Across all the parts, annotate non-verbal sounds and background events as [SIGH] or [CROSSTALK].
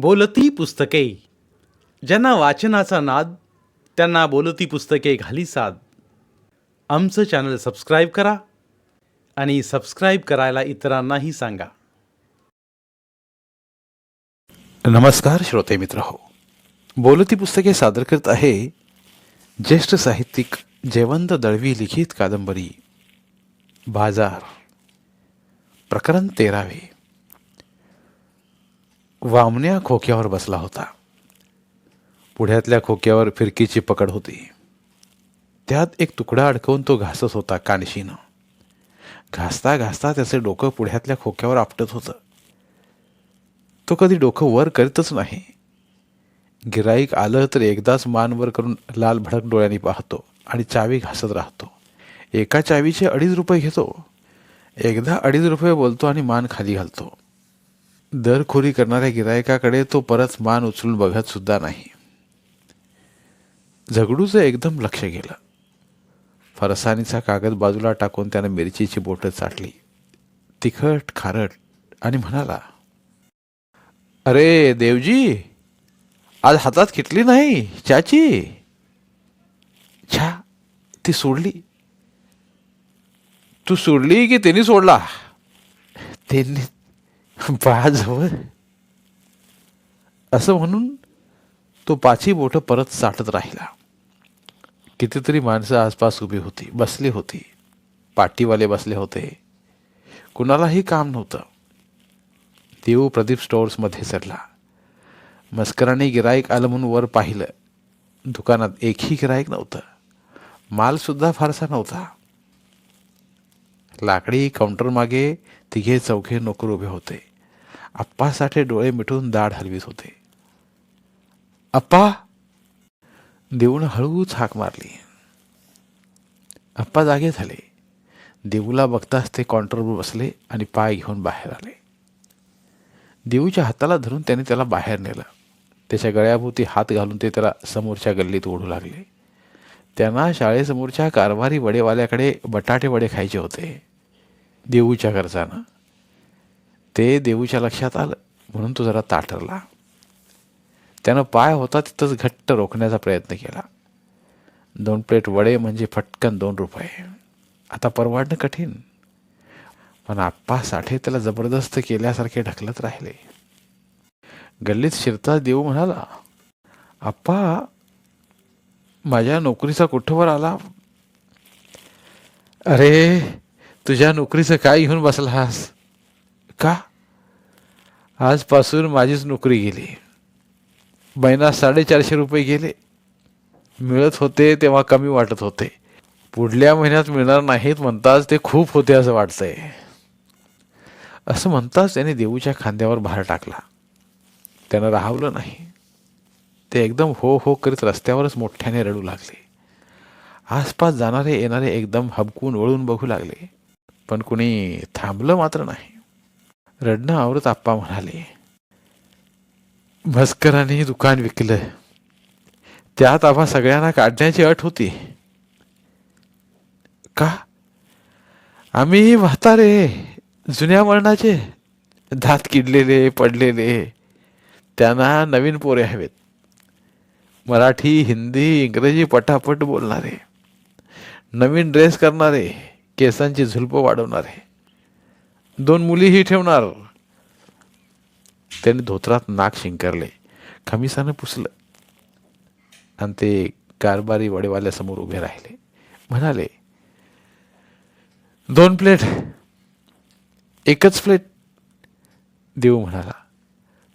बोलती पुस्तके. ज्यांना वाचनाचा नाद त्यांना बोलती पुस्तके घाली साद. आमचं चॅनल सबस्क्राईब करा आणि सबस्क्राईब करायला इतरांनाही सांगा. नमस्कार श्रोते मित्र हो. बोलती पुस्तके सादर करत आहे ज्येष्ठ साहित्यिक जयवंत दळवी लिखित कादंबरी. बाजार. प्रकरण तेरावे. वामण्या खोक्यावर बसला होता. पुढ्यातल्या खोक्यावर फिरकीची पकड होती. त्यात एक तुकडा अडकवून तो घासत होता कानशीनं. घासता घासता त्याचे डोकं पुढ्यातल्या खोक्यावर आपटत होतं. तो कधी डोकं वर करीतच नाही. गिराईक आलं तर एकदाच मान वर करून लाल भडक डोळ्यांनी पाहतो आणि चावी घासत राहतो. एका चावीचे अडीच रुपये घेतो. एकदा अडीच रुपये बोलतो आणि मान खाली घालतो. दरखोरी करणाऱ्या गिरायकाकडे तो परत मान उचलून बघत सुद्धा नाही. झगडूचं एकदम लक्ष गेलं. फरसाणीचा कागद बाजूला टाकून त्यानं मिरचीची बोटं चाटली. तिखट खारट आणि म्हणाला अरे देवजी आज हातात खिटली नाही चाची? छा ती सोडली. तू सोडली की त्यांनी सोडला? त्यांनी [LAUGHS] बाजवळ असं म्हणून तो पाची बोटं परत चाटत राहिला. कितीतरी माणसं आसपास उभी होती बसली होती. पाटीवाले बसले होते. कुणालाही काम नव्हतं. देऊ प्रदीप स्टोअर्समध्ये चढला मस्कराने गिराईक आलं म्हणून वर पाहिलं. दुकानात एकही गिराईक नव्हतं. मालसुद्धा फारसा नव्हता. लाकडी काउंटर मागे तिघे चौघे नोकर उभे होते. अप्पासाठी डोळे मिटून दाढ हलवीत होते. अप्पा देऊन हळूच हाक मारली. अप्पा जागे झाले. देऊला बघताच ते काउंटरवर बसले आणि पाय घेऊन बाहेर आले. देऊच्या हाताला धरून त्याने त्याला बाहेर नेलं. त्याच्या गळ्याभोवती हात घालून ते त्याला समोरच्या गल्लीत ओढू लागले. त्यांना शाळेसमोरच्या कारभारी वडेवाल्याकडे बटाटे वडे खायचे होते. देऊच्या गरजानं. ते देऊच्या लक्षात आलं. म्हणून तो जरा ताठरला. त्यानं पाय होता तिथंच घट्ट रोखण्याचा प्रयत्न केला. दोन प्लेट वडे म्हणजे फटकन दोन रुपये. आता परवाडणं कठीण. पण आप्पा साठे त्याला जबरदस्त केल्यासारखे ढकलत राहिले. गल्लीत शिरता देऊ म्हणाला आप्पा माझ्या नोकरीचा कुठवर आला? अरे तुझ्या नोकरीचं काय घेऊन बसलास? का? आजपासून माझीच नोकरी गेली. महिना साडेचारशे रुपये गेले. मिळत होते तेव्हा कमी वाटत होते. पुढल्या महिन्यात मिळणार नाहीत म्हणताच ते खूप होते असं वाटतंय. असं म्हणताच त्याने देऊच्या खांद्यावर भार टाकला. त्यानं राहवलं नाही. ते एकदम हो हो करीत रस्त्यावरच मोठ्याने रडू लागले. आसपास जाणारे येणारे एकदम हबकून वळून बघू लागले. पण कुणी थांबलं मात्र नाही. रडणं आवरत आप्पा म्हणाले. मस्कराने दुकान विकलं. त्यात आम्हा सगळ्यांना काढण्याची अट होती. का? आम्ही म्हातारे जुन्या वळणाचे दात किडलेले पडलेले. त्यांना नवीन पोरे हवेत. मराठी हिंदी इंग्रजी पटापट बोलणारे. नवीन ड्रेस करणारे. केसांची झुलप वाढवणारे. दोन मुलीही ठेवणार. त्याने धोत्रात नाक शिंकरले. खमिसानं पुसलं. आणि ते कारभारी वडेवाल्यासमोर उभे राहिले. म्हणाले दोन प्लेट. एकच प्लेट. देऊ म्हणाला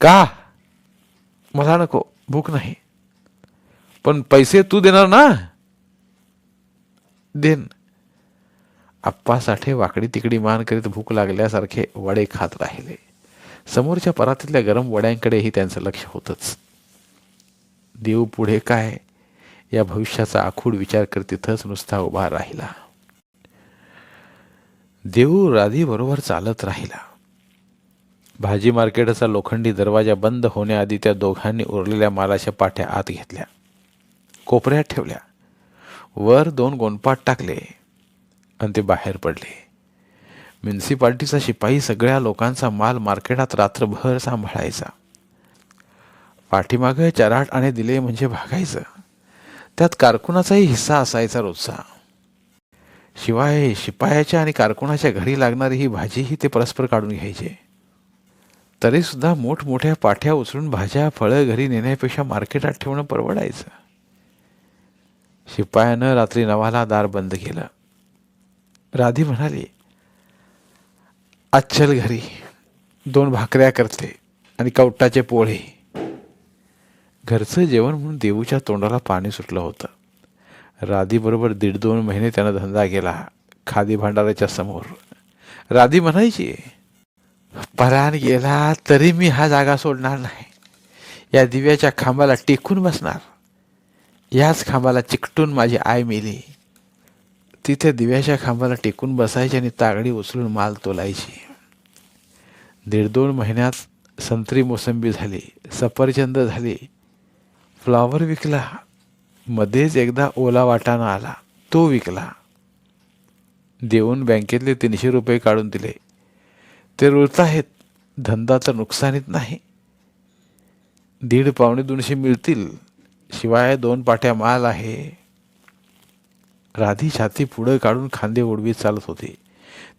का? मला नको. भूक नाही. पण पैसे तू देणार ना? देन आप्पा साठे वाकडी तिकडी मान करीत भूक लागल्यासारखे वडे खात राहिले. समोरच्या परातीतल्या गरम वड्यांकडेही त्यांचं लक्ष होतंच. देव पुढे काय? या भविष्याचा आखूड विचार करत तिथंच नुसता उभा राहिला. देऊ राधीबरोबर चालत राहिला. भाजी मार्केटचा लोखंडी दरवाजा बंद होण्याआधी त्या दोघांनी उरलेल्या मालाच्या पाट्या आत घेतल्या. कोपऱ्यात ठेवल्या. वर दोन गोंडपाट टाकले. आणि ते बाहेर पडले. म्युन्सिपाल्टीचा शिपाई सगळ्या लोकांचा माल मार्केटात रात्रभर सांभाळायचा. पाठीमागं चराट आणि दिले म्हणजे भागायचं. त्यात कारकुनाचाही हिस्सा असायचा रोजचा. शिवाय शिपायाच्या आणि कारकुनाच्या घरी लागणारी ही भाजीही ते परस्पर काढून घ्यायचे. तरीसुद्धा मोठमोठ्या पाठ्या उचलून भाज्या फळं घरी नेण्यापेक्षा मार्केटात ठेवणं परवडायचं. शिपायानं रात्री नवाला दार बंद केलं. राधी म्हणाली अच्छल घरी दोन भाकऱ्या करते आणि कवटाचे पोळे. घरचं जेवण म्हणून देऊच्या तोंडाला पाणी सुटलं होतं. राधीबरोबर दीड दोन महिने त्यानं धंदा केला खादी भांडाराच्या समोर. राधी म्हणायची परान गेला तरी मी हा जागा सोडणार नाही. या दिव्याच्या खांबाला टेकून बसणार. याच खांबाला चिकटून माझी आय मेली. तिथे दिव्याच्या खांबाला टेकून बसायची आणि तागडी उचलून माल तोलायची. दीड दोन महिन्यात संत्री मोसंबी झाली सफरचंद झाली फ्लॉवर विकला मध्येच एकदा ओला वाटाणा आला तो विकला. देऊन बँकेतले तीनशे रुपये काढून दिले. ते रुळत आहेत धंदा तर नुकसानीत नाही. दीड पावणे दोनशे मिळतील शिवाय दोन पाट्या माल आहे. राधी छाती पुढं काढून खांदे ओढवी चालत होती.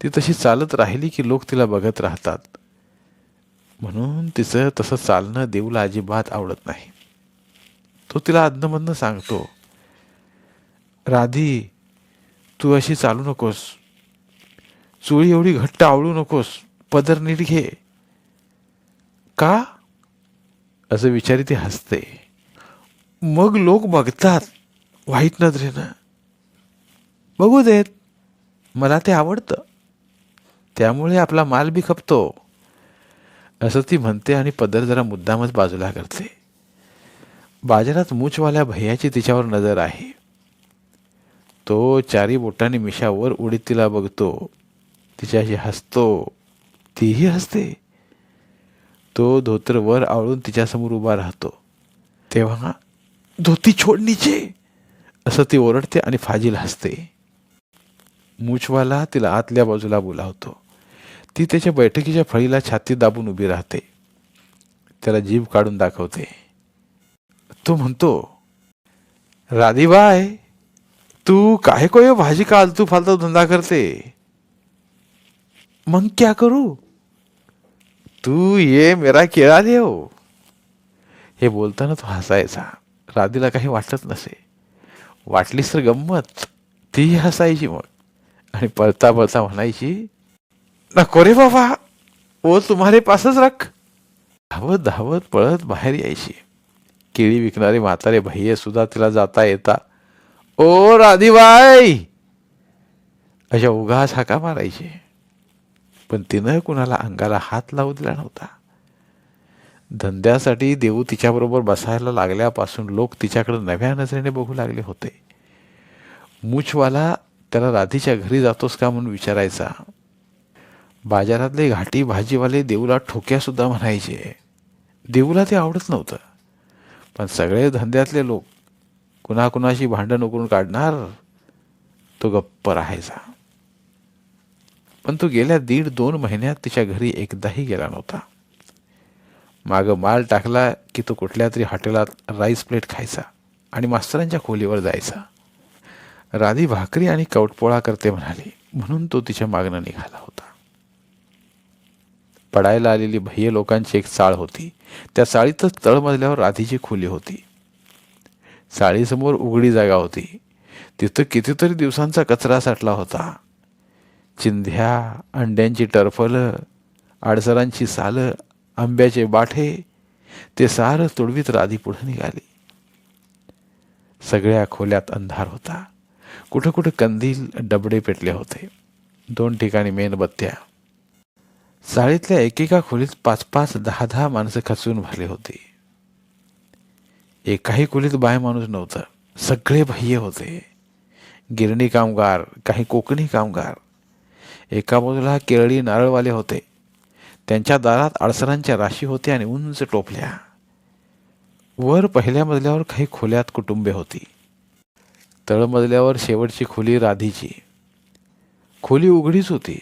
ती तशी चालत राहिली की लोक तिला बघत राहतात. म्हणून तिचं तसं चालणं देऊला अजिबात आवडत नाही. तो तिला अधनमधनं सांगतो राधी तू अशी चालू नकोस. चुळी एवढी घट्ट आवळू नकोस. पदर नीट घे. का? असं विचारी ती हसते. मग लोक बघतात. वाईट नजरेनं. बघू देत. मला ते आवडतं. त्यामुळे आपला माल बी खपतो. असं ती म्हणते आणि पदर जरा मुद्दामच बाजूला करते. बाजारात मूछवाल्या भैयाची तिच्यावर नजर आहे. तो चारी बोटांनी मिशावर उडीत तिला बघतो. तिच्याशी हसतो. तीही हसते. तो धोतर वर आवळून तिच्यासमोर उभा राहतो. तेव्हा धोती छोडणीचे. असं ती ओरडते आणि फाजील हसते. मूछवाला तिला आतल्या बाजूला बोलावतो. ती त्याच्या बैठकीच्या फळीला छाती दाबून उभी राहते. त्याला जीभ काढून दाखवते. तो म्हणतो राधीबाय तू काय कोय भाजी का आलतू फालतू धंदा करते? मग क्या करू? तू ये मेरा केळा देव हो. हे. बोलताना तो हसायचा. राधीला काही वाटत नसे. वाटलीस तर गंमत. ती हसायची मग. आणि पळता पळता म्हणायची नको रे बाबा ओ तुम्हारे पासच रख. धावत धावत पळत बाहेर यायची. केळी विकणारे म्हातारे भैये सुद्धा तिला जाता येता. ओ राधीबाई! अशा उगाच हाका मारायचे. पण तिनं कुणाला अंगाला हात लावू दिला नव्हता. धंद्यासाठी देऊ तिच्याबरोबर बसायला लागल्यापासून लोक तिच्याकडे नव्या नजरेने बघू लागले होते. मूछवाला त्याला राधीच्या घरी जातोस का म्हणून विचारायचा. बाजारातले घाटी भाजीवाले देऊला ठोक्यासुद्धा म्हणायचे. देऊला ते आवडत नव्हतं. पण सगळे धंद्यातले लोक कुणाकुणाशी भांडण उकरून काढणार? तो गप्प राहायचा. पण तो गेल्या दीड दोन महिन्यात तिच्या घरी एकदाही गेला नव्हता. मागं माल टाकला की तो कुठल्या तरी हॉटेलात राईस प्लेट खायचा आणि मास्तरांच्या खोलीवर जायचा. राधी भाकरी आणि कवटपोळा करते म्हणाली. म्हणून तो तिच्या मागणं निघाला होता. पडायला आलेली भय्य लोकांची एक चाळ होती. त्या चाळीतच तळमजल्यावर राधीची खोली होती. चाळीसमोर उघडी जागा होती. तिथं कितीतरी दिवसांचा कचरा साठला होता. चिंध्या अंड्यांची टरफलं आडसरांची सालं आंब्याचे बाठे ते सारं तुडवीत राधी पुढे निघाली. सगळ्या खोल्यात अंधार होता. कुठं कुठं कंदील डबडे पेटले होते. दोन ठिकाणी मेणबत्त्या. चाळीतल्या एकेका खोलीत पाच पाच दहा दहा माणसं खचून भरले होते. एकाही खोलीत बाय माणूस नव्हतं. सगळे भय्य होते. गिरणी कामगार काही कोकणी कामगार. एका बाजूला केरळी नारळवाले होते. त्यांच्या दारात अडसरांच्या राशी होत्या आणि उंच टोपल्या. वर पहिल्या मजल्यावर काही खोल्यात कुटुंबे होती. तळमजल्यावर शेवटची खोली राधीची. खोली उघडीच होती.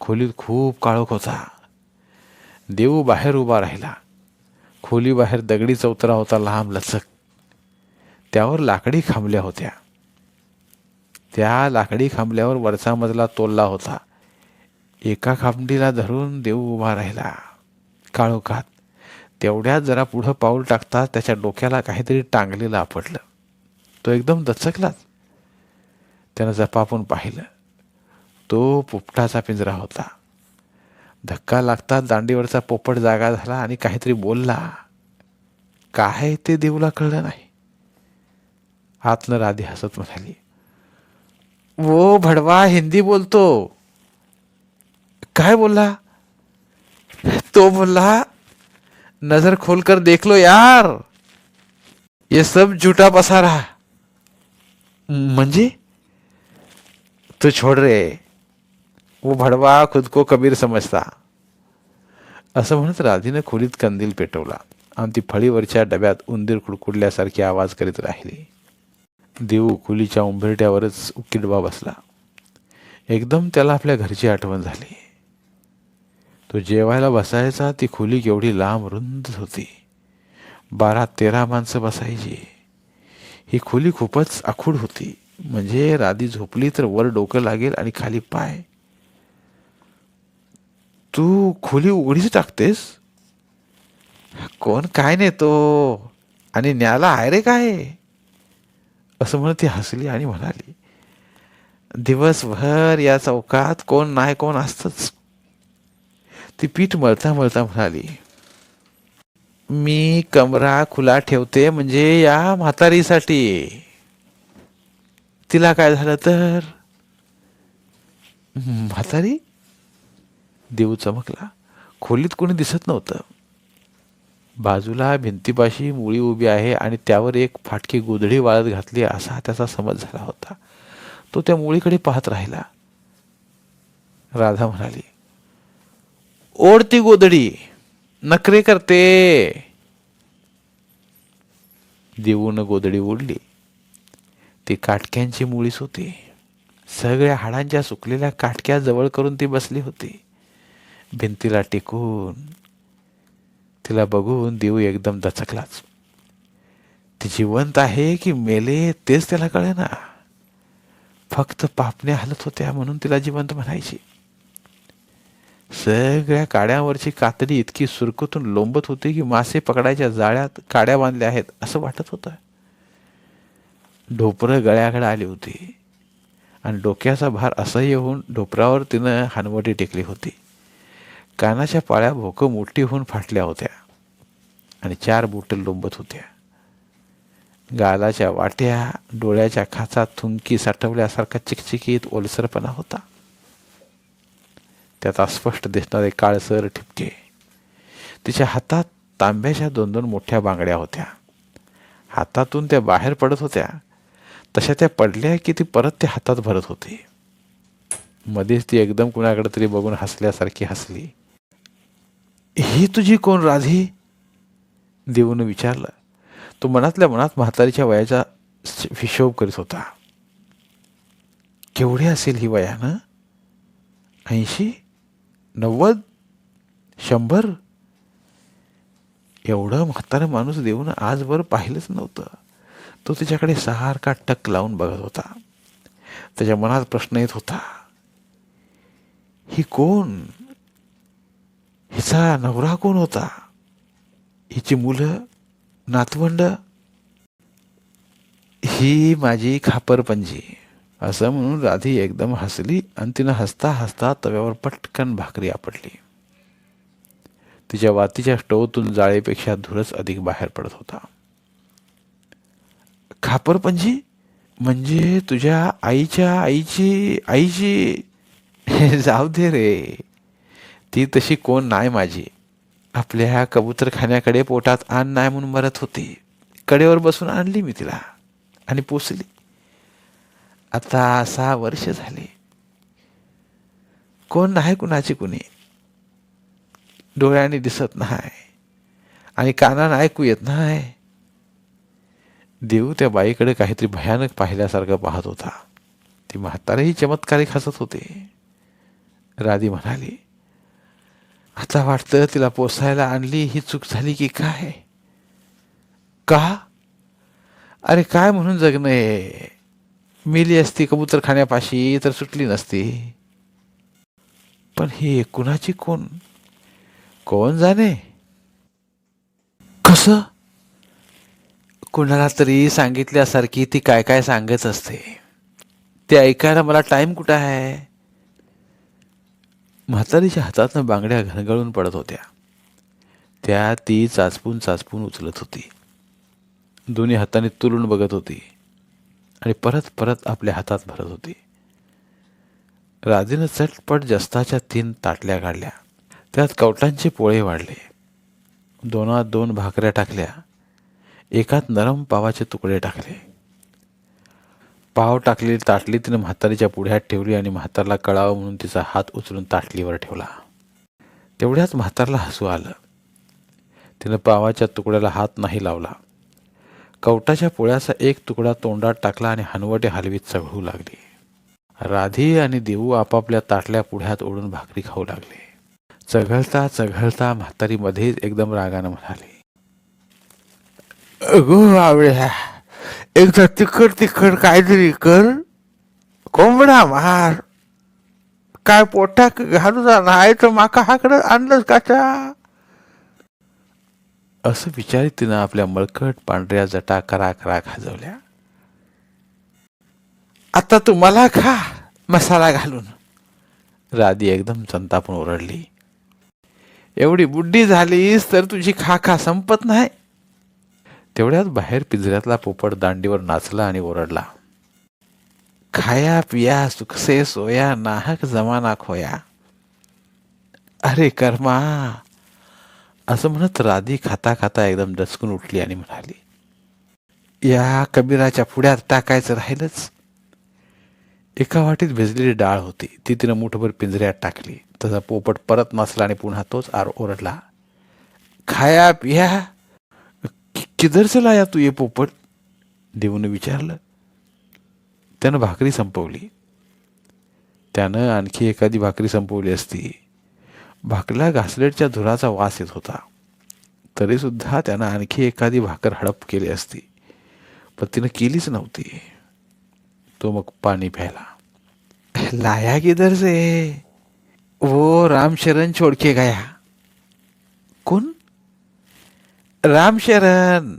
खोलीत खूप काळोख होता. देऊ बाहेर उभा राहिला. खोलीबाहेर दगडी चौतरा होता लांब लचक. त्यावर लाकडी खांबल्या होत्या. त्या लाकडी खांबल्यावर वरचा मजला तोलला होता. एका खांबडीला धरून देव उभा राहिला. काळोखात. तेवढ्यात जरा पुढं पाऊल टाकता त्याच्या डोक्याला काहीतरी टांगलेलं आपटलं. तो एकदम दचकलाच. त्यानं जपापून पाहिलं. तो पोपटाचा पिंजरा होता. धक्का लागता दांडीवरचा पोपट जागा झाला आणि काहीतरी बोलला. काय ते देऊला कळलं नाही. आतनं राधी हसत म्हणाली वो भडवा हिंदी बोलतो. काय बोलला? तो बोलला नजर खोलकर देख लो यार. ये सब झूठा पसारा म्हणजे? तो छोड रे. वो भडवा खुद को कबीर समजता. असं म्हणत राधीनं खोलीत कंदील पेटवला आणि ती फळीवरच्या डब्यात उंदीर कुडकुडल्यासारखी आवाज करीत राहिली. देऊ खोलीच्या उंबरट्यावरच उकिडबा बसला. एकदम त्याला आपल्या घरची आठवण झाली. तो जेवायला बसायचा ती खोली केवढी लांब रुंद होती. बारा तेरा माणसं बसायची. ही खोली खूपच आखूड होती. म्हणजे राधी झोपली तर वर डोकं लागेल आणि खाली पाय. तू खोली उघडीच टाकतेस? कोण काय नेतो? आणि न्याला आहे रे काय? असं म्हणून ती हसली आणि म्हणाली दिवसभर या चौकात कोण नाही कोण असतच. ती पीठ मळता मळता म्हणाली मी कमरा खुला ठेवते म्हणजे या म्हातारीसाठी. तिला काय झालं तर? म्हातारी? देऊ चमकला. खोलीत कोणी दिसत नव्हतं. बाजूला भिंतीपाशी मुळी उभी आहे आणि त्यावर एक फाटकी गोधडी वाळत घातली असा त्याचा समज झाला होता. तो त्या मुळीकडे पाहत राहिला. राधा म्हणाली ओढती गोधडी. नखरे करते देऊन गोधडी ओढली. ती काटक्यांची मुळीच होती. सगळ्या हाडांच्या सुकलेल्या काटक्या जवळ करून ती बसली होती. भिंतीला टिकून तिला बघून देऊ एकदम दचकलाच. ती जिवंत आहे की मेले तेच त्याला कळे ना फक्त पापण्या हलत होत्या म्हणून तिला जिवंत म्हणायची. सगळ्या काड्यावरची कातडी इतकी सुरकुतून लोंबत होती की मासे पकडायच्या जाळ्यात काड्या बांधल्या आहेत असं वाटत होतं. ढोपरं गळ्याकडे आली होती. आणि डोक्याचा भार असह्य होऊन ढोपरावर तिनं हानवटी टेकली होती. कानाच्या पाळ्या भोकं मोठी होऊन फाटल्या होत्या आणि चार बोट लोंबत होत्या. गालाच्या वाट्या डोळ्याच्या खाचा थुंकी साठवल्यासारखा चिकचिकीत ओलसरपणा होता. त्यात अस्पष्ट दिसणारे काळसर ठिपके. तिच्या हातात तांब्याच्या दोन दोन मोठ्या बांगड्या होत्या. हातातून त्या बाहेर पडत होत्या. तशा त्या पडल्या की ती परत त्या हातात भरत होती. मध्येच ती एकदम कुणाकडे तरी बघून हसल्यासारखी हसली. ही तुझी कोण राधी? देऊन विचारलं. तो मनातल्या मनात म्हातारीच्या वयाचा हिशोब करीत होता. केवढी असेल ही वयानं ऐंशी? नव्वद? शंभर? एवढं म्हातारा माणूस देऊन आजवर पाहिलंच नव्हतं. तो तिच्याकडे सारखा टक लावून बघत होता. त्याच्या मनात प्रश्न येत होता ही कोण? हिचा नवरा कोण होता? हिची मुलं नातवंड? ही माझी खापरपंजी असं म्हणून राधी एकदम हसली आणि तिनं हसता हसता तव्यावर पटकन भाकरी आपटली. तिच्या वातीच्या स्टोवतून जाळेपेक्षा धुरच अधिक बाहेर पडत होता. खापरपंजी म्हणजे तुझ्या आईच्या आईची आईची जाऊ दे रे. ती तशी कोण नाही माझी. आपल्या कबूतरखान्याकडे पोटात आण नाही म्हणून मरत होती. कडेवर बसून आणली मी तिला आणि पोचली आता सहा वर्ष झाले. कोण नाही कुणाची कुणी? डोळ्याने दिसत नाही. आणि कानानं ऐकू येत नाही. देऊ त्या बाईकडे काहीतरी भयानक पाहिल्यासारखं पाहत होता. ती म्हातारही चमत्कारिक हसत होते. राधी म्हणाली आता वाटतं तिला पोसायला आणली ही चूक झाली की काय? का? अरे काय म्हणून जगणं आहे मेली असती कबूतर खाण्यापाशी तर सुटली नसती. पण ही कुणाची कोण? कोण जाणे? कसं? कुणाला तरी सांगितल्यासारखी ती काय काय सांगत असते. ते ऐकायला मला टाईम कुठं आहे? म्हातारीच्या हातातनं बांगड्या घनगळून पडत होत्या. त्या ती चाचपून चाचपून उचलत होती. दोन्ही हाताने तुलून बघत होती. आणि परत परत आपल्या हातात भरत होती. राधेनं चटपट जस्ताच्या तीन ताटल्या काढल्या. त्यात कवटांचे पोळे वाढले. दोनात दोन भाकऱ्या टाकल्या. एकात नरम पावाचे तुकडे टाकले. पाव टाकलेली ताटली तिने म्हातारीच्या पुढ्यात ठेवली आणि म्हातारला कळावं म्हणून तिचा हात उचलून ताटलीवर ठेवला. तेवढ्याच म्हातारला हसू आलं. तिनं पावाच्या तुकड्याला हात नाही लावला. कवटाच्या पोळ्याचा एक तुकडा तोंडात टाकला आणि हनवटे हलवीत चघळू लागली. राधी आणि देऊ आपापल्या ताटल्या पुढ्यात ओढून भाकरी खाऊ लागले. चघळता चघळता म्हातारी मध्येच एकदम रागानं म्हणाली अगो आवड्या एकदा तिखट तिखट काहीतरी कर. कोंबडा मार. काय पोटा घालू नाही तर माका हाकडं आणलंच काचा असं विचारित तिनं आपल्या मळकट पांढऱ्या जटा करा करा खाजवल्या. आता तू मला खा मसाला घालून. राधी एकदम संतापून ओरडली. एवढी बुड्डी झालीस तर तुझी खा खा संपत नाही. तेवढ्यात बाहेर पिंजऱ्यातला पोपट दांडीवर नाचला आणि ओरडला. खाया पिया सुखसे सोया नाहक जमाना खोया. अरे कर्मा असं म्हणत राधी खाता खाता एकदम डचकून उठली आणि म्हणाली या कबीराच्या पुढ्यात टाकायचं राहिलंच. एका वाटीत भिजलेली डाळ होती. ती तिनं मुठभर पिंजऱ्यात टाकली. तसा पोपट परत नसला आणि पुन्हा तोच आर ओरडला खाया पिया. कि- किधर से लाया तू ये पोपट? देऊन विचारलं. त्यानं भाकरी संपवली. त्यानं आणखी एखादी भाकरी संपवली असती. भाकरीला घासलेटच्या धुराचा वास येत होता. तरीसुद्धा त्यानं आणखी एखादी भाकर हडप केली असती पण तिनं केलीच नव्हती. तो मग पाणी प्यायला लाया किधर से वो रामशरण छोडके गया. कोण? रामशरण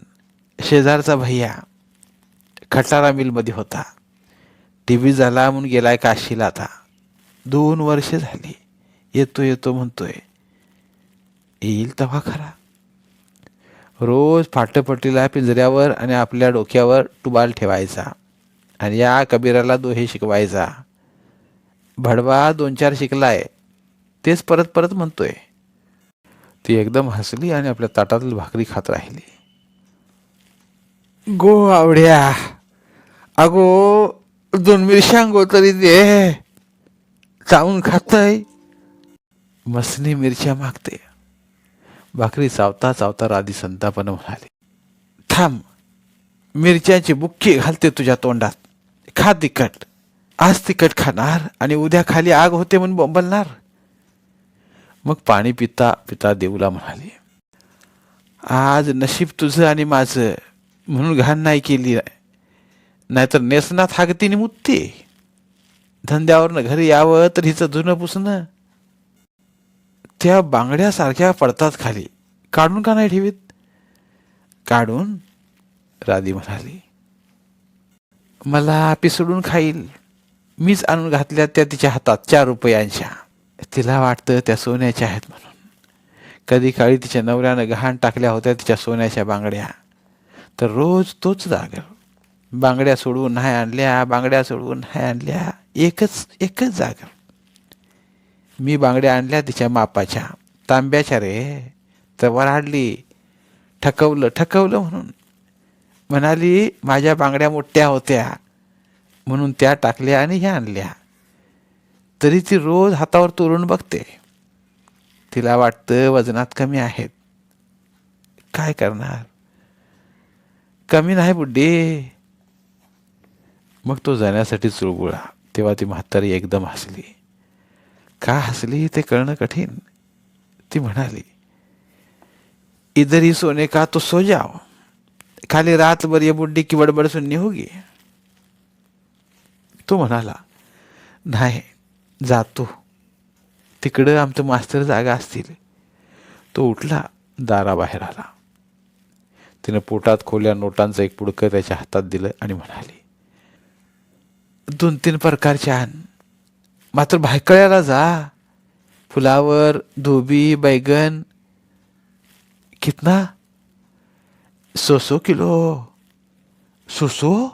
शेजारचा भैया. खटारा मिलमध्ये होता. टी व्ही झाला म्हणून गेलाय काशीला आता. दोन वर्ष झाली. येतो येतो म्हणतोय. येईल तेव्हा खरा. रोज फाटपट्टीला पिंजऱ्यावर आणि आपल्या डोक्यावर टुबाल ठेवायचा आणि या कबीराला दोहे शिकवायचा. भडवा दोन चार शिकलाय तेच परत परत म्हणतोय. ती एकदम हसली आणि आपल्या ताटातील भाकरी खात राहिली. गो आवड्या अगो दोन मिरशांगो तरी दे. चावून खातय. मसनी मिरच्या मागते. भाकरी चावता चावता राधी संतापनं म्हणाली थांब मिरच्याची बुक्की घालते तुझ्या तोंडात. खा तिखट. आज तिखट खाणार आणि उद्या खाली आग होते म्हणून बोंबलणार. मग पाणी पिता पिता देऊला म्हणाले आज नशीब तुझं आणि माझं म्हणून घाण नाही केली. नाहीतर नेसनात हागतीने मुत्ती धंद्यावरनं घरी यावं तर हिचं धुणं पुसणं. त्या बांगड्यासारख्या पडतात खाली. काढून का नाही ठेवीत? काढून राधी म्हणाली मला पिसडून खाईल. मीच आणून घातल्या त्या तिच्या हातात चार रुपयांच्या. तिला वाटतं त्या सोन्याच्या आहेत म्हणून. कधी काळी तिच्या नवऱ्यानं गहाण टाकल्या होत्या तिच्या सोन्याच्या बांगड्या. तर रोज तोच जागर बांगड्या सोडवून नाही आणल्या बांगड्या सोडवून नाही आणल्या. एकच एकच जागर मी बांगड्या आणल्या तिच्या मापाच्या. तांब्याच्या रे. तर वराडली ठकवलं ठकवलं म्हणून. म्हणाली माझ्या बांगड्या मोठ्या होत्या. म्हणून त्या टाकल्या आणि ह्या आणल्या. तरी ती रोज हातावर तोरून बघते. तिला वाटतं वजनात कमी आहेत. काय करणार? कमी नाही बुड्डी मग तो जाण्यासाठी चुळबुळा. तेव्हा ती म्हातारी एकदम हसली. का हसली ते कळणं कठीण? ती म्हणाली इधर ही सोने का तो सो जाओ. खाली रातभर ये बुड्डी की बडबड सुननी होगी. तो म्हणाला नाही जातो तिकडं आमचं मास्तर जागा असतील. तो उठला दाराबाहेर आला. तिनं पोटात खोल्या नोटांचं एक पुडकं त्याच्या हातात दिलं आणि म्हणाली दोन तीन प्रकारचे आण. मात्र भायकळ्याला जा. फुलावर धोबी बैगन. कितना? सो सो किलो. सो सो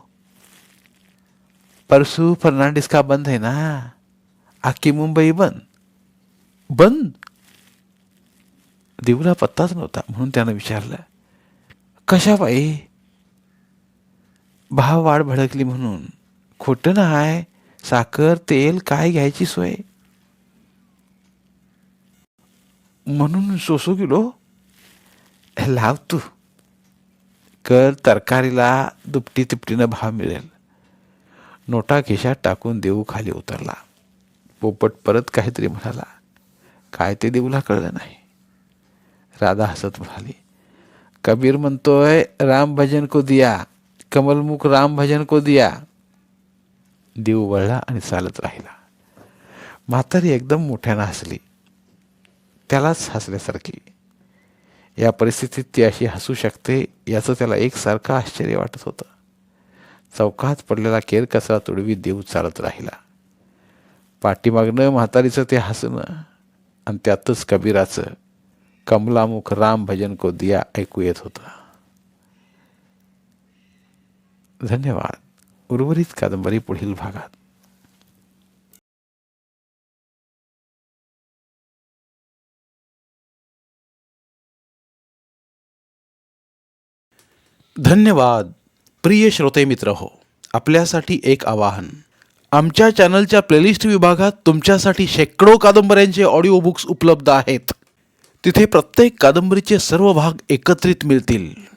परसू फर्नांडिस का बंद है ना? आखी मुंबई बंद. बंद? देऊला पत्ताच नव्हता म्हणून त्यानं विचारलं. कशा बाई? भाव वाढ भडकली म्हणून. खोटं नाही. साखर तेल काय घ्यायची सोय? म्हणून सोसो किलो लाव तू. कर तरकारीला दुपटी तिपटीनं भाव मिळेल. नोटा खिशात टाकून देऊ खाली उतरला. पोपट परत काहीतरी म्हणाला. काय ते देऊला कळलं नाही. राधा हसत म्हणाली कबीर म्हणतोय राम भजन को दिया. कमलमुख राम भजन को दिया. देव वळला आणि चालत राहिला. म्हातारी एकदम मोठ्यानं हसली. त्यालाच हसल्यासारखी. या परिस्थितीत ती अशी हसू शकते याचं त्याला एकसारखं आश्चर्य वाटत होतं. चौकात पडलेला केर कचरा तुडवी देव चालत राहिला. पाठीमागनं म्हातारीचं ते हसणं आणि त्यातच कबीराचं कमलामुख राम भजन को दिया ऐकू येत होतं. धन्यवाद. उर्वरित कादंबरी पुढील भागात. धन्यवाद. प्रिय श्रोते मित्र हो आपल्यासाठी एक आवाहन. आमच्या चॅनलच्या प्लेलिस्ट विभागात तुमच्यासाठी शेकडो कादंबऱ्यांचे ऑडिओ बुक्स उपलब्ध आहेत. तिथे प्रत्येक कादंबरीचे सर्व भाग एकत्रित मिळतील.